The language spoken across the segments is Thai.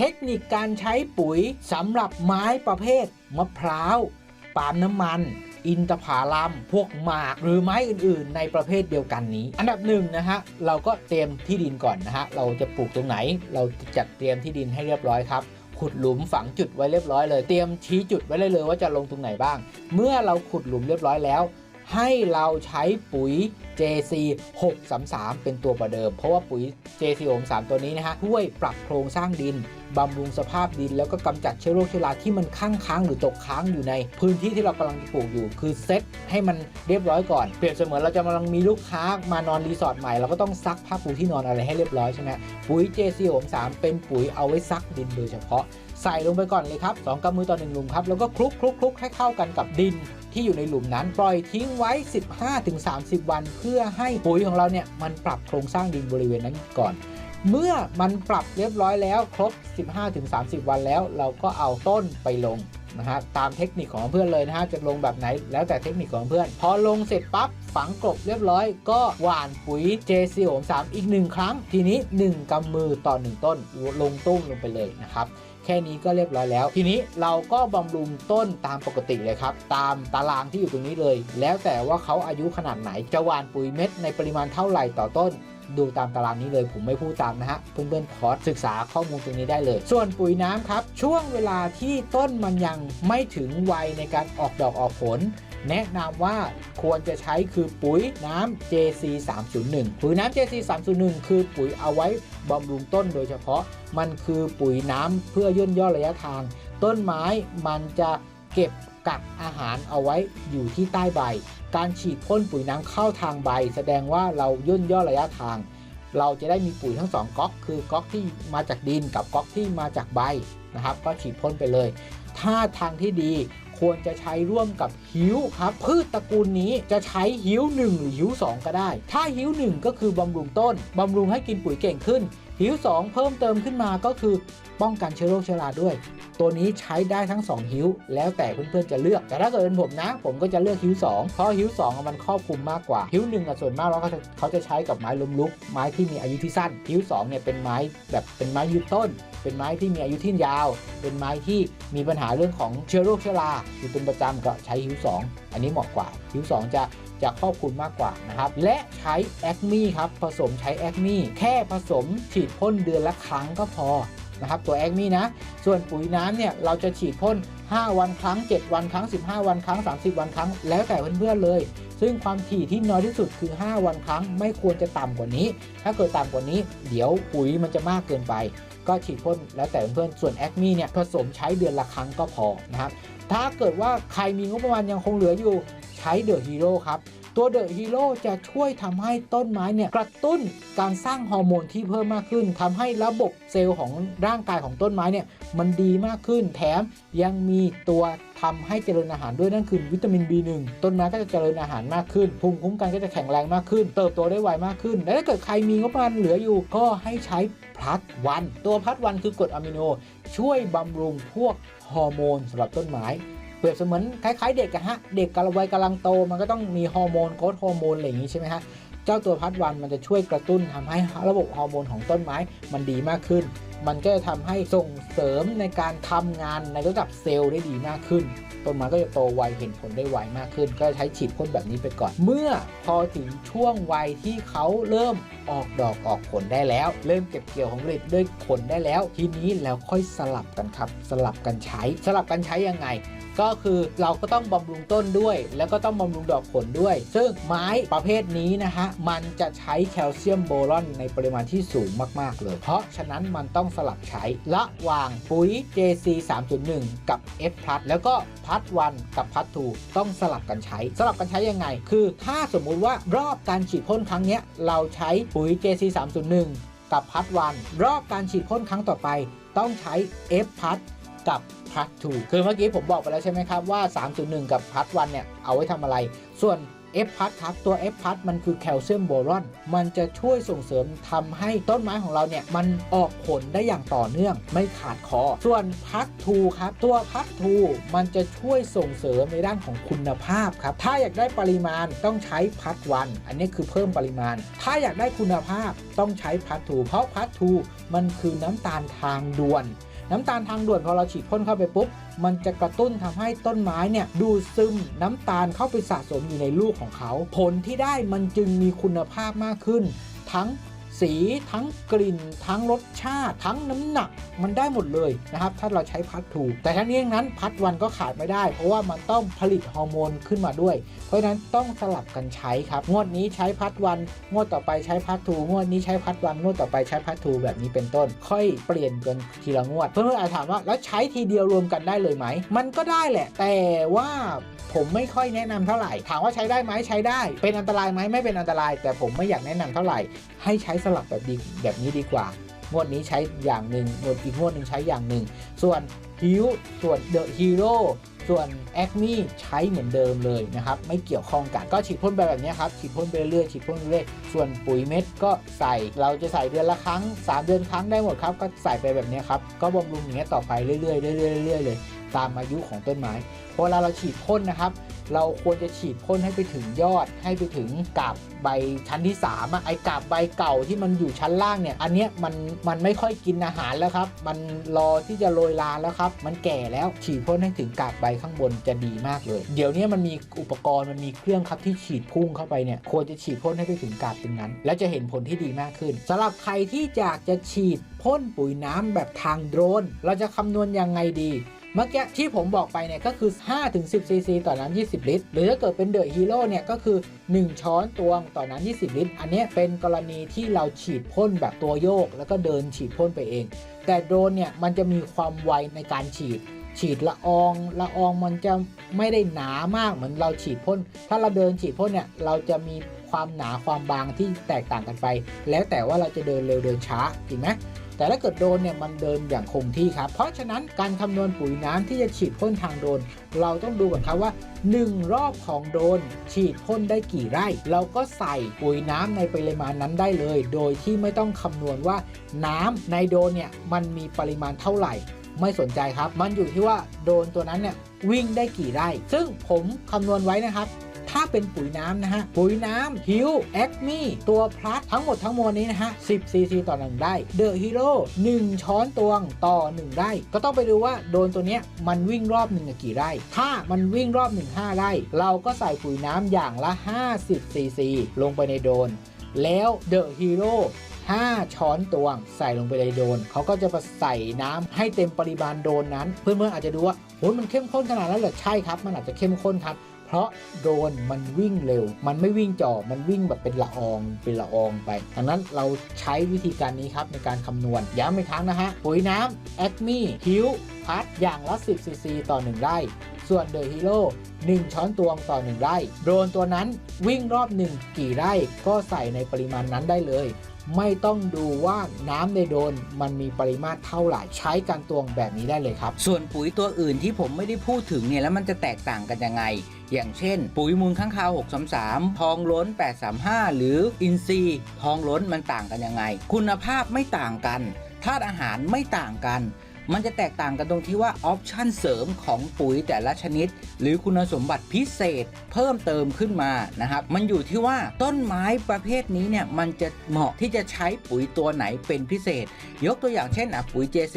เทคนิคการใช้ปุ๋ยสำหรับไม้ประเภท มะพร้าวปาล์มน้ำมัน อินทผลัมพวกหมากหรือไม้อื่น ๆ ในประเภทเดียวกันนี้ อันดับหนึ่งนะฮะเราก็เตรียมที่ดินก่อนนะฮะเราจะปลูกตรงไหน เราจะจัดเตรียมที่ดินให้เรียบร้อยครับขุดหลุมฝังจุดไว้เรียบร้อยเลย เตรียมชี้จุดไว้เลยเลยว่าจะลงตรงไหนบ้าง เมื่อเราขุดหลุมเรียบร้อยแล้ว ให้เราใช้ปุ๋ย JC 633 เป็นตัวประเดิม เพราะว่าปุ๋ย JC 633ตัวนี้นะฮะช่วยปรับโครงสร้างดินบำรุงสภาพดิน แล้วก็กำจัดเชื้อโรคเชื้อราที่มันค้างค้างหรือตกค้างอยู่ในพื้นที่ที่เรากำลังปลูกอยู่ คือเซตให้มันเรียบร้อยก่อน เปรียบเสมือนเราจะกำลังมีลูกค้ามานอนรีสอร์ทใหม่เราก็ต้องซักผ้าปูที่นอนอะไรให้เรียบร้อยใช่ไหมปุ๋ย JC 633เป็นปุ๋ยเอาไว้ซักดินโดยเฉพาะใส่ลงไปก่อนเลยครับ2กำมือต่อ1หลุมครับ แล้วก็คลุกคลุกคลุกให้เข้ากันกับดิน ที่อยู่ในหลุมนั้นปล่อยทิ้งไว้ 15-30 วัน เพื่อให้ปุ๋ยของเราเนี่ยมันปรับโครงสร้างดินบริเวณนั้นก่อน เมื่อมันปรับเรียบร้อยแล้วครบ 15-30 วันแล้ว เราก็เอาต้นไปลงนะฮะตามเทคนิคของเพื่อนเลยนะฮะจะลงแบบไหนแล้วแต่เทคนิคของเพื่อน พอลงเสร็จปั๊บฝังกลบเรียบร้อย ก็หว่านปุ๋ย JC 3อีก 1 ครั้ง ทีนี้ 1กำมือต่อ 1 ต้นลงตุ้มลงไปเลยนะครับ แค่นี้ก็เรียบร้อยแล้ว ทีนี้เราก็บำรุงต้นตามปกติเลยครับ ตามตารางที่อยู่ตรงนี้เลย แล้วแต่ว่าเขาอายุขนาดไหนจะหว่านปุ๋ยเม็ดในปริมาณเท่าไหร่ต่อต้นดูตามตารางนี้เลยผมไม่พูดตามนะฮะเพื่อนๆขอศึกษาข้อมูลตรงนี้ได้เลย ส่วนปุ๋ยน้ำครับ ช่วงเวลาที่ต้นมันยังไม่ถึงวัยในการออกดอกออกผล แนะนำว่าควรจะใช้คือปุ๋ยน้ำ JC 301ปุ๋ยน้ำ JC 301คือปุ๋ยเอาไว้ บำรุงต้นโดยเฉพาะ มันคือปุ๋ยน้ำเพื่อย่นย่อระยะทาง ต้นไม้มันจะเก็บกักอาหารเอาไว้อยู่ที่ใต้ใบ การฉีดพ่นปุ๋ยน้ำเข้าทางใบ แสดงว่าเราย่นย่อระยะทาง เราจะได้มีปุ๋ยทั้งสองก๊อก คือก๊อกที่มาจากดินกับก๊อกที่มาจากใบนะครับ ก็ฉีดพ่นไปเลย ถ้าทางที่ดี ควรจะใช้ร่วมกับหิวครับ พืชตระกูลนี้จะใช้หิว1หรือหิว2 ก็ได้ ถ้าหิว1ก็คือบำรุงต้นบำรุงให้กินปุ๋ยเก่งขึ้น หิว 2 เพิ่มเติมขึ้นมาก็คือป้องกันเชื้อโรคเชื้อราด้วย ตัวนี้ใช้ได้ทั้ง 2 หิวแล้วแต่เพื่อนๆจะเลือก แต่ถ้าเกิดเป็นผมนะ ผมก็จะเลือกหิว2 เพราะหิว2อะมันครอบคลุมมากกว่า หิวหนึ่งอะส่วนมากแล้วเขาจะเขาจะใช้กับไม้ล้มลุก ไม้ที่มีอายุที่สั้น หิว2 เนี่ยเป็นไม้แบบเป็นไม้ยืดต้น เป็นไม้ที่มีอายุที่ยาว เป็นไม้ที่มีปัญหาเรื่องของเชื้อโรคเชื้อราอยู่เป็นประจำก็ใช้หิว2 อันนี้เหมาะกว่าหิว2 จะจะครอบคลุมมากกว่านะครับ และใช้แอคมีครับ ผสมใช้แอคมีแค่ผสมฉีดพ่นเดือนละครั้งก็พอนะครับตัวแอคมีนะ ส่วนปุ๋ยน้ำเนี่ย เราจะฉีดพ่น 5 วันครั้ง 7 วันครั้ง 15 วันครั้ง 30 วันครั้ง แล้วแต่เพื่อนๆเลย ซึ่งความถี่ที่น้อยที่สุดคือ 5 วันครั้ง ไม่ควรจะต่ำกว่านี้ ถ้าเกิดต่ำกว่านี้ เดี๋ยวปุ๋ยมันจะมากเกินไป ก็ฉีดพ่นแล้วแต่เพื่อนส่วนแอคมีเนี่ยผสมใช้เดือนละครั้งก็พอนะครับถ้าเกิดว่าใครมีงบประมาณยังคงเหลืออยู่ใช้เดอะฮีโร่ครับ ตัวเดอะฮีโร่จะช่วยทำให้ต้นไม้เนี่ยกระตุ้นการสร้างฮอร์โมนที่เพิ่มมากขึ้นทำให้ระบบเซลล์ของร่างกายของต้นไม้เนี่ยมันดีมากขึ้น แถมยังมีตัวทำให้เจริญอาหารด้วยนั่นคือวิตามิน B1 ต้นไม้ก็จะเจริญอาหารมากขึ้น ภูมิคุ้มกันก็จะแข็งแรงมากขึ้น เติบโตได้ไวมากขึ้น และถ้าเกิดใครมีงบประมาณเหลืออยู่ก็ให้ใช้พลัดวัน ตัวพลัดวันคือกรดอะมิโน ช่วยบำรุงพวกฮอร์โมนสำหรับต้นไม้ รียบเสมือนคล้ายๆเด็กอะฮะ เด็กกำลังวัยกำลังโต มันก็ต้องมีฮอร์โมนโกรทฮอร์โมนอะไรอย่างนี้ใช่ไหมฮะ เจ้าตัวพัดวันมันจะช่วยกระตุ้นทำให้ระบบฮอร์โมนของต้นไม้มันดีมากขึ้น มันก็จะทำให้ส่งเสริมในการทำงานในระดับเซลล์ได้ดีมากขึ้น ต้นไม้ก็จะโตไวเห็นผลได้ไวมากขึ้น ก็ใช้ฉีดพ่นแบบนี้ไปก่อน เมื่อพอถึงช่วงวัยที่เขาเริ่มออกดอกออกผลได้แล้ว เริ่มเก็บเกี่ยวของผลิตด้วยผลได้แล้ว ทีนี้แล้วค่อยสลับกันครับ สลับกันใช้ สลับกันใช้ยังไง ก็คือเราก็ต้องบำรุงต้นด้วย แล้วก็ต้องบำรุงดอกผลด้วย ซึ่งไม้ประเภทนี้นะฮะมันจะใช้แคลเซียมโบรอนในปริมาณที่สูงมาก ๆ เลย เพราะฉะนั้นมันต้องสลับใช้ระหว่างปุ๋ย JC 3.1 กับ F พัดแล้วก็พัดวันกับพัดทูต้องสลับกันใช้ สลับกันใช้ยังไง คือถ้าสมมุติว่ารอบการฉีดพ่นครั้งเนี้ยเราใช้ปุ๋ย JC 3.1 กับพัดวันรอบการฉีดพ่นครั้งต่อไป ต้องใช้ F พัด กับพัดทูคือเมื่อกี้ผมบอกไปแล้วใช่ไหมครับว่า 3.1 กับพัดวันเนี่ย เอาไว้ทำอะไร ส่วน F พัทครับตัว F พัทมันคือแคลเซียมโบรอน มันจะช่วยส่งเสริมทำให้ต้นไม้ของเราเนี่ย มันออกผลได้อย่างต่อเนื่องไม่ขาดคอ ส่วนพัททูครับ ตัวพัททูมันจะช่วยส่งเสริมในด้านของคุณภาพครับ ถ้าอยากได้ปริมาณต้องใช้พัทวัน อันนี้คือเพิ่มปริมาณ ถ้าอยากได้คุณภาพต้องใช้พัททูเพราะพัททูมันคือน้ำตาลทางด่วน น้ำตาลทางด่วนพอเราฉีดพ่นเข้าไปปุ๊บ มันจะกระตุ้นทำให้ต้นไม้เนี่ยดูดซึมน้ำตาลเข้าไปสะสมอยู่ในลูกของเขา ผลที่ได้มันจึงมีคุณภาพมากขึ้น ทั้ง สีทั้งกลิ่น ทั้งรสชาติ ทั้งน้ำหนักมันได้หมดเลยนะครับ ถ้าเราใช้พัดถูกแต่ทั้งนี้ทั้งนั้นพัดวันก็ขาดไม่ได้ เพราะว่ามันต้องผลิตฮอร์โมนขึ้นมาด้วย เพราะฉะนั้นต้องสลับกันใช้ครับ งวดนี้ใช้พัดวันงวดต่อไปใช้พัดทูงวดนี้ใช้พัดวันงวดต่อไปใช้พัดทูแบบนี้เป็นต้น ค่อยเปลี่ยนกันทีละงวด เพื่อนๆอาจถามว่าแล้วใช้ทีเดียวรวมกันได้เลยไหม มันก็ได้แหละ แต่ว่าผมไม่ค่อยแนะนำเท่าไหร่ ถามว่าใช้ได้ไหมใช้ได้ เป็นอันตรายไหมไม่เป็นอันตราย แต่ผมไม่อยากแนะนำเท่าไหร่ ให้ใช้สลับแบบดีแบบนี้ดีกว่า งวดนี้ใช้อย่างหนึ่งงวดอีกงวดหนึ่งใช้อย่างหนึ่ง ส่วนฮิวส่วนเดอะฮีโร่ส่วนแอคมี่ใช้เหมือนเดิมเลยนะครับ ไม่เกี่ยวข้องกันก็ฉีดพ่นไปแบบนี้ครับ ฉีดพ่นไปเรื่อยๆฉีดพ่นเรื่อยๆส่วนปุ๋ยเม็ดก็ใส่เราจะใส่เดือนละครั้ง 3 เดือนครั้งได้หมดครับ ก็ใส่ไปแบบนี้ครับ ก็บำรุงอย่างเงี้ยต่อไปเรื่อยๆเรื่อยๆเรื่อยๆเลย ตามอายุของต้นไม้พอเวลาเราฉีดพ่นนะครับ เราควรจะฉีดพ่นให้ไปถึงยอด ให้ไปถึงกาบใบชั้นที่3อะไอ้กาบใบเก่าที่มันอยู่ชั้นล่างเนี่ย อันเนี้ยมันมันไม่ค่อยกินอาหารแล้วครับ มันรอที่จะโรยลาแล้วครับ มันแก่แล้วฉีดพ่นให้ถึงกาบใบข้างบนจะดีมากเลย เดี๋ยวนี้มันมีอุปกรณ์มันมีเครื่องครับที่ฉีดพุ่งเข้าไปเนี่ย ควรจะฉีดพ่นให้ไปถึงกาบตรงนั้น แล้วจะเห็นผลที่ดีมากขึ้นสำหรับใครที่อยากจะฉีดพ่นปุ๋ยน้ำแบบทางโดรน เราจะคำนวณยังไงดี เมื่อกี้ที่ผมบอกไปเนี่ยก็คือ 5-10ซีซีต่อน้ำ20 ลิตร หรือถ้าเกิดเป็นเดอะฮีโร่เนี่ยก็คือ 1 ช้อนตวงต่อน้ำ20 ลิตร อันนี้เป็นกรณีที่เราฉีดพ่นแบบตัวโยก แล้วก็เดินฉีดพ่นไปเอง แต่โดรนเนี่ยมันจะมีความไวในการฉีด ฉีดละอองละอองมันจะไม่ได้หนามากเหมือนเราฉีดพ่น ถ้าเราเดินฉีดพ่นเนี่ยเราจะมีความหนาความบางที่แตกต่างกันไป แล้วแต่ว่าเราจะเดินเร็วเดินช้าจริงไหม แต่ถ้าเกิดโดนเนี่ยมันเดินอย่างคงที่ครับ เพราะฉะนั้นการคำนวณปุ๋ยน้ำที่จะฉีดพ่นทางโดน เราต้องดูก่อนครับว่า 1 รอบของโดน ฉีดพ่นได้กี่ไร่ เราก็ใส่ปุ๋ยน้ำในปริมาณนั้นได้เลย โดยที่ไม่ต้องคำนวณว่าน้ำในโดนเนี่ยมันมีปริมาณเท่าไหร่ ไม่สนใจครับ มันอยู่ที่ว่าโดนตัวนั้นเนี่ยวิ่งได้กี่ไร่ ซึ่งผมคำนวณไว้นะครับ ถ้าเป็นปุ๋ยน้ำนะฮะ ปุ๋ยน้ำฮิวแอคมี่ตัวพลัสทั้งหมดทั้งมวลนี้นะฮะ 10 ซีซีต่อหนึ่งได้เดอะฮีโร่1ช้อนตวงต่อ 1ไร่ก็ต้องไปดูว่าโดนตัวเนี้ยมันวิ่งรอบหนึ่งกี่ไร่ ถ้ามันวิ่งรอบ1 5ไร่ เราก็ใส่ปุ๋ยน้ำอย่างละ 50 ซีซีลงไปในโดน แล้วเดอะฮีโร่5 ช้อนตวง ใส่ลงไปในโดน เขาก็จะมาใส่น้ำให้เต็มปริมาณโดนนั้น เพื่อนๆอาจจะดูว่าโอ้ยมันเข้มข้นขนาดนั้นเหรอใช่ครับ มันอาจจะเข้มข้นครับ เพราะโดรนมันวิ่งเร็ว มันไม่วิ่งจ่อมันวิ่งแบบเป็นละออง เป็นละอองไปดังนั้นเราใช้วิธีการนี้ครับในการคำนวณ ย้ำอีกครั้งนะฮะ ปุ๋ยน้ำแอคมี่ฮิวพัดอย่างละ 10ซีซีต่อ 1 ไร่ ส่วนเดอะฮีโร่1ช้อนตวงต่อ 1 ไร่ โดรนตัวนั้นวิ่งรอบ1กี่ไร่ก็ใส่ในปริมาณนั้นได้เลย ไม่ต้องดูว่าน้ำในโดนมันมีปริมาตรเท่าไหร่ใช้การตวงแบบนี้ได้เลยครับ ส่วนปุ๋ยตัวอื่นที่ผมไม่ได้พูดถึงเนี่ยแล้วมันจะแตกต่างกันยังไง อย่างเช่น ปุ๋ยมูลข้างคาว 633 ทองล้น 835 หรืออินทรีย์ทองล้นมันต่างกันยังไง คุณภาพไม่ต่างกันธาตุอาหารไม่ต่างกัน มันจะแตกต่างกันตรงที่ว่าออปชันเสริมของปุ๋ยแต่ละชนิด หรือคุณสมบัติพิเศษเพิ่มเติมขึ้นมานะครับ มันอยู่ที่ว่าต้นไม้ประเภทนี้เนี่ยมันจะเหมาะที่จะใช้ปุ๋ยตัวไหนเป็นพิเศษ ยกตัวอย่างเช่นอะปุ๋ย JC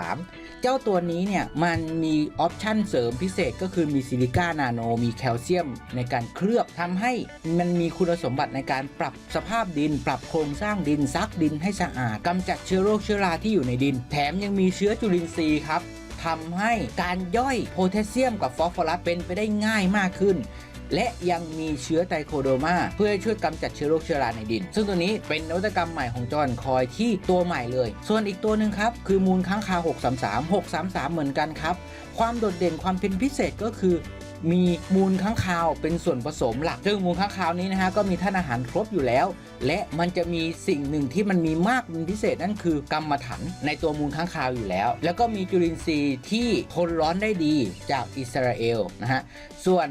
633 เจ้าตัวนี้เนี่ยมันมีออปชันเสริมพิเศษก็คือมีซิลิก้านาโนมีแคลเซียมในการเคลือบทำให้มันมีคุณสมบัติในการปรับสภาพดิน ปรับโครงสร้างดินซักดินให้สะอาดกำจัดเชื้อโรคเชื้อราที่อยู่ในดิน แถมยังมีเชื้อจุลินทรีย์ครับทำให้การย่อยโพแทสเซียมกับฟอสฟอรัสเป็นไปได้ง่ายมากขึ้น และยังมีเชื้อไตโคโดมาเพื่อช่วยกำจัดเชื้อโรคเชื้อราในดิน ซึ่งตัวนี้เป็นนวัตกรรมใหม่ของจอห์นคอยที่ตัวใหม่เลย ส่วนอีกตัวหนึ่งครับ คือมูลค้างคาว633 633 เหมือนกันครับ ความโดดเด่นความเป็นพิเศษก็คือ มีมูลค้างคาวเป็นส่วนผสมหลัก ซึ่งมูลค้างคาวนี้นะฮะก็มีท่านอาหารครบอยู่แล้ว และมันจะมีสิ่งหนึ่งที่มันมีมากเป็นพิเศษนั่นคือกรรมฐานในตัวมูลค้างคาวอยู่แล้ว แล้วก็มีจุลินทรีย์ที่ทนร้อนได้ดีจากอิสราเอลนะฮะส่วน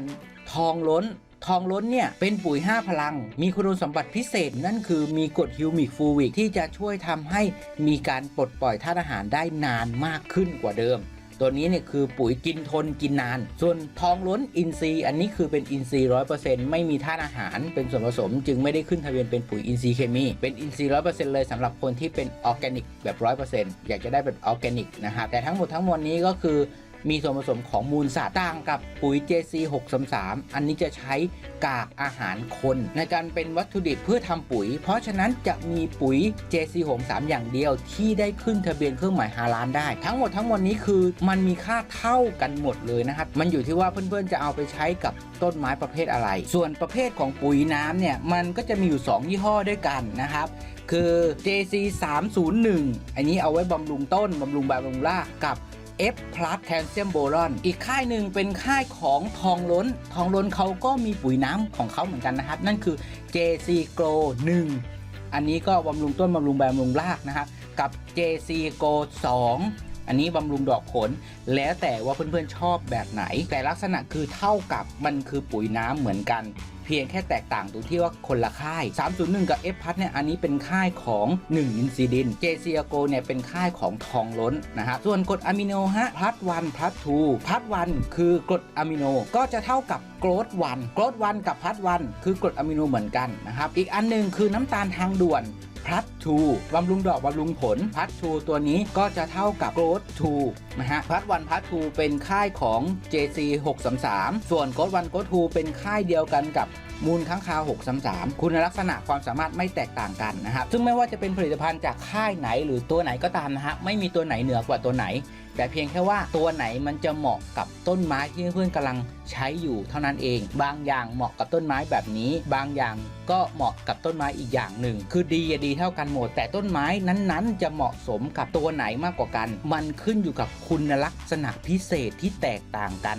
ทองล้นทองล้นเนี่ยเป็นปุ๋ย 5 พลัง มีคุณสมบัติพิเศษนั่นคือมีกรดฮิวมิกฟูวิกที่จะช่วยทำให้มีการปลดปล่อยธาตุอาหารได้นานมากขึ้นกว่าเดิม ตัวนี้เนี่ยคือปุ๋ยกินทนกินนาน ส่วนทองล้นอินทรีย์อันนี้คือเป็นอินทรีย์ร้อยเปอร์เซ็นต์ไม่มีธาตุอาหารเป็นส่วนผสม จึงไม่ได้ขึ้นทะเบียนเป็นปุ๋ยอินทรีย์เคมี เป็นอินทรีย์ร้อยเปอร์เซ็นต์เลยสำหรับคนที่เป็นออร์แกนิกแบบร้อยเปอร์เซ็นต์อยากจะได้แบบออร์แกนิกนะครับแต่ทั้งหมดทั้งมวลนี้ก็คือ มีส่วนผสมของมูลสัตว์ต่างกับปุ๋ย JC 633 อันนี้จะใช้กากอาหารคนในการเป็นวัตถุดิบเพื่อทำปุ๋ย เพราะฉะนั้นจะมีปุ๋ย JC 633อย่างเดียวที่ได้ขึ้นทะเบียนเครื่องหมายฮาลานได้ ทั้งหมดทั้งมวลนี้คือมันมีค่าเท่ากันหมดเลยนะครับ มันอยู่ที่ว่าเพื่อนๆจะเอาไปใช้กับต้นไม้ประเภทอะไร ส่วนประเภทของปุ๋ยน้ำเนี่ยมันก็จะมีอยู่ 2 ยี่ห้อด้วยกันนะครับคือ JC 301อันนี้เอาไว้บำรุงต้นบำรุงใบบำรุงรากกับ F plus Calcium Boron อีกค่ายหนึ่งเป็นค่ายของทองล้น ทองล้นเขาก็มีปุ๋ยน้ำของเขาเหมือนกันนะครับ นั่นคือ JC Grow 1 อันนี้ก็บำรุงต้นบำรุงใบบำรุงรากนะครับ กับ JC Gro 2 อันนี้บำรุงดอกผล แล้วแต่ว่าเพื่อนๆชอบแบบไหน แต่ลักษณะคือเท่ากับมันคือปุ๋ยน้ำเหมือนกันเพียงแค่แตกต่างตรงที่ว่าคนละค่าย 301 กับ F พัทเนี่ย อันนี้เป็นค่ายของ 1 อินซิดิน JC a g o เนี่ย เป็นค่ายของทองล้นนะครับส่วนกรดอะมิโนฮะพัทวันพัททูพัทวันคือกรดอะมิโน ก็จะเท่ากับโกรดวันโกรดวันกับพัทวันคือกรดอะมิโนเหมือนกันนะครับ อีกอันหนึ่งคือน้ำตาลทางด่วน พัททูบำรุงดอกบำรุงผลพัททูตัวนี้ก็จะเท่ากับโกรดทูนะฮะพัทวันพัททูเป็นค่ายของ JC 633 ส่วนโกรดวันโกรดทูเป็นค่ายเดียวกันกับมูลค้างคาว633 คุณลักษณะความสามารถไม่แตกต่างกันนะครับ ซึ่งไม่ว่าจะเป็นผลิตภัณฑ์จากค่ายไหนหรือตัวไหนก็ตามนะฮะ ไม่มีตัวไหนเหนือกว่าตัวไหน แต่เพียงแค่ว่าตัวไหนมันจะเหมาะกับต้นไม้ที่เพื่อนๆกำลังใช้อยู่เท่านั้นเอง บางอย่างเหมาะกับต้นไม้แบบนี้ บางอย่างก็เหมาะกับต้นไม้อีกอย่างหนึ่ง คือดีอะดีเท่ากันหมด แต่ต้นไม้นั้นๆ จะเหมาะสมกับตัวไหนมากกว่ากัน มันขึ้นอยู่กับคุณลักษณะพิเศษที่แตกต่างกัน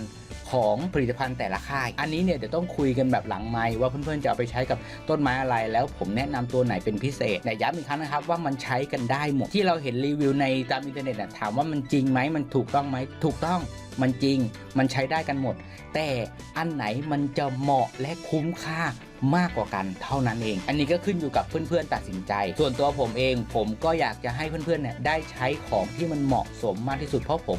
ของผลิตภัณฑ์แต่ละค่าย อันนี้เนี่ยเดี๋ยวต้องคุยกันแบบหลังไมค์ว่าเพื่อนๆจะเอาไปใช้กับต้นไม้อะไร แล้วผมแนะนำตัวไหนเป็นพิเศษแต่ย้ำอีกครั้งนะครับว่ามันใช้กันได้หมดที่เราเห็นรีวิวในตามอินเทอร์เน็ตถามว่ามันจริงไหมมันถูกต้องไหมถูกต้องมันจริง มันใช้ได้กันหมด แต่อันไหนมันจะเหมาะและคุ้มค่ามากกว่ากันเท่านั้นเอง อันนี้ก็ขึ้นอยู่กับเพื่อนๆตัดสินใจ ส่วนตัวผมเอง ผมก็อยากจะให้เพื่อนๆเนี่ยได้ใช้ของที่มันเหมาะสมมากที่สุดเพราะผม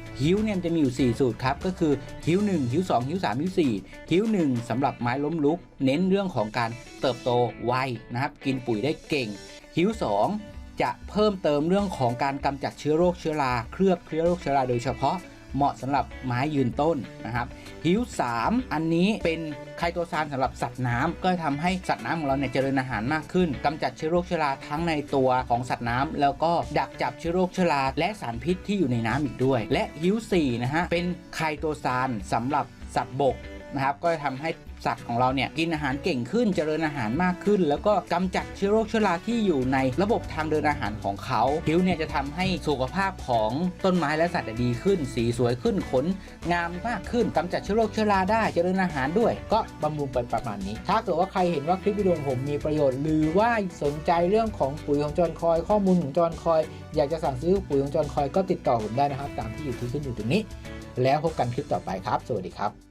ฮิ้วเนี่ยจะมีอยู่ 4 สูตรครับ ก็คือฮิ้ว1ฮิ้ว2ฮิ้ว3ฮิ้ว4ฮิ้ว1สำหรับไม้ล้มลุก เน้นเรื่องของการเติบโตไวนะครับ กินปุ๋ยได้เก่งฮิ้ว2จะเพิ่มเติมเรื่องของการกำจัดเชื้อโรคเชื้อรา เคลือบเชื้อโรคเชื้อราโดยเฉพาะ เหมาะสำหรับไม้ยืนต้นนะครับหิ้ว3 อันนี้เป็นไคโตซานสำหรับสัตว์น้ำก็ทำให้สัตว์น้ำของเราเนี่ยเจริญอาหารมากขึ้นกำจัดเชื้อโรคเชื้อราทั้งในตัวของสัตว์น้ำแล้วก็ดักจับเชื้อโรคเชื้อราและสารพิษที่อยู่ในน้ำอีกด้วย และหิ้ว4นะฮะเป็นไคโตซานสำหรับสัตว์บก นะครับก็จะทำให้สัตว์ของเราเนี่ยกินอาหารเก่งขึ้นเจริญอาหารมากขึ้น แล้วก็กำจัดเชื้อโรคเชื้อราที่อยู่ในระบบทางเดินอาหารของเขาฮิ้วเนี่ยจะทำให้สุขภาพของต้นไม้และสัตว์ดีขึ้น สีสวยขึ้นขนงามมากขึ้นกำจัดเชื้อโรคเชื้อราได้เจริญอาหารด้วย ก็บำรุงไปประมาณนี้ ถ้าเกิดว่าใครเห็นว่าคลิปวิดีโอผมมีประโยชน์ หรือว่าสนใจเรื่องของปุ๋ยของจอนคอย ข้อมูลของจอนคอย อยากจะสั่งซื้อปุ๋ยของจอนคอยก็ติดต่อผมได้นะครับ ตามที่อยู่ที่ขึ้นอยู่ตรงนี้ แล้วพบกันคลิปต่อไปครับ สวัสดีครับ